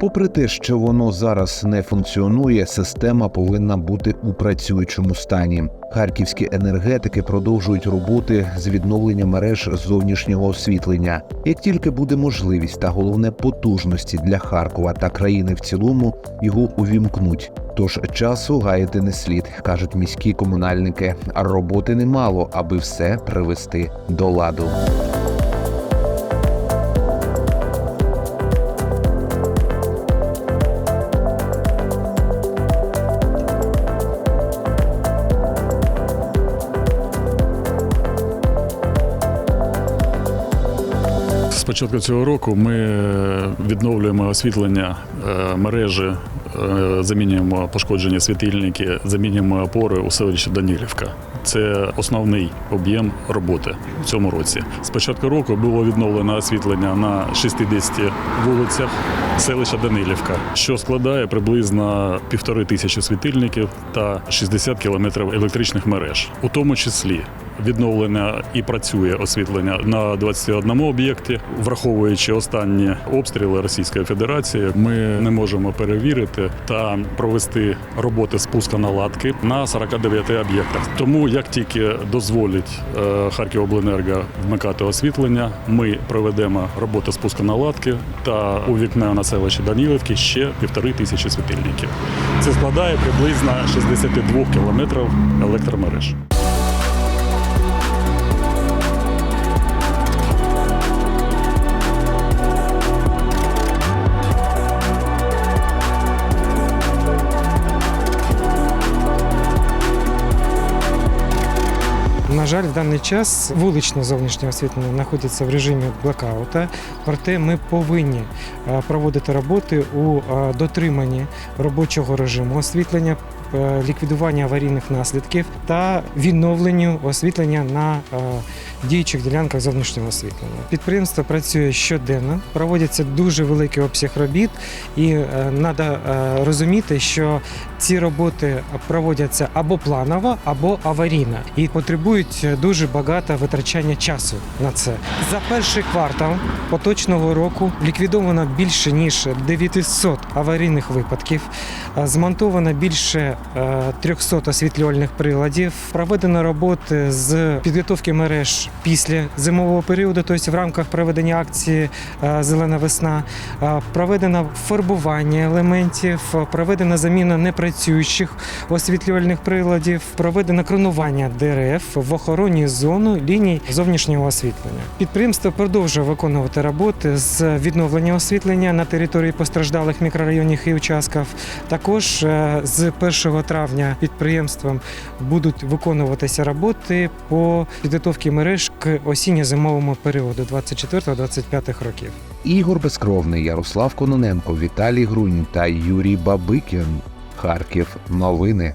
Попри те, що воно зараз не функціонує, система повинна бути у працюючому стані. Харківські енергетики продовжують роботи з відновлення мереж зовнішнього освітлення. Як тільки буде можливість та головне потужності для Харкова та країни в цілому, його увімкнуть. Тож часу гаяти не слід, кажуть міські комунальники. А роботи немало, аби все привести до ладу. Початку цього року ми відновлюємо освітлення е, мережі, е, замінюємо пошкоджені світильники, замінюємо опори у селищі Данілівка. Це основний об'єм роботи в цьому році. З початку року було відновлено освітлення на 60 вулицях селища Данилівка, що складає приблизно півтори тисячі світильників та 60 кілометрів електричних мереж, у тому числі відновлення і працює освітлення на 21 об'єкті, враховуючи останні обстріли Російської Федерації, ми не можемо перевірити та провести роботи спуска наладки на 49 об'єктах. Тому як тільки дозволить е, Харківобленерго вмикати освітлення, ми проведемо роботи спуска наладки та увікнемо на селище Данілівки ще півтори тисячі світильників. Це складає приблизно 62 кілометрів електромереж. Жаль, в даний час вуличне зовнішнє освітлення знаходиться в режимі блокаута, проте ми повинні е, проводити роботи у е, дотриманні робочого режиму освітлення, е, ліквідування аварійних наслідків та відновленню освітлення на діючих ділянках зовнішнього освітлення. Підприємство працює щоденно, проводяться дуже великий обсяг робіт, і треба розуміти, що ці роботи проводяться або планово, або аварійно і потребують дуже багато витрачання часу на це. За перший квартал поточного року ліквідовано більше ніж 900 аварійних випадків, е, змонтовано більше е, 300 освітлювальних приладів, проведено роботи з підготовки мереж після зимового періоду, тобто в рамках проведення акції е, Зелена весна, Е, проведено фарбування елементів, проведена заміна непрацюючих освітлювальних приладів, проведено кронування дерев в охоронній зону ліній зовнішнього освітлення. Підприємство продовжує виконувати роботи з відновлення освітлення на території постраждалих мікрорайонів і участків. Також е, з 1 травня підприємством будуть виконуватися роботи по підготовці мереж к осінньо-зимовому періоду 24-25 років. Ігор Безкровний, Ярослав Кононенко, Віталій Грунь та Юрій Бабикін. Харків. Новини.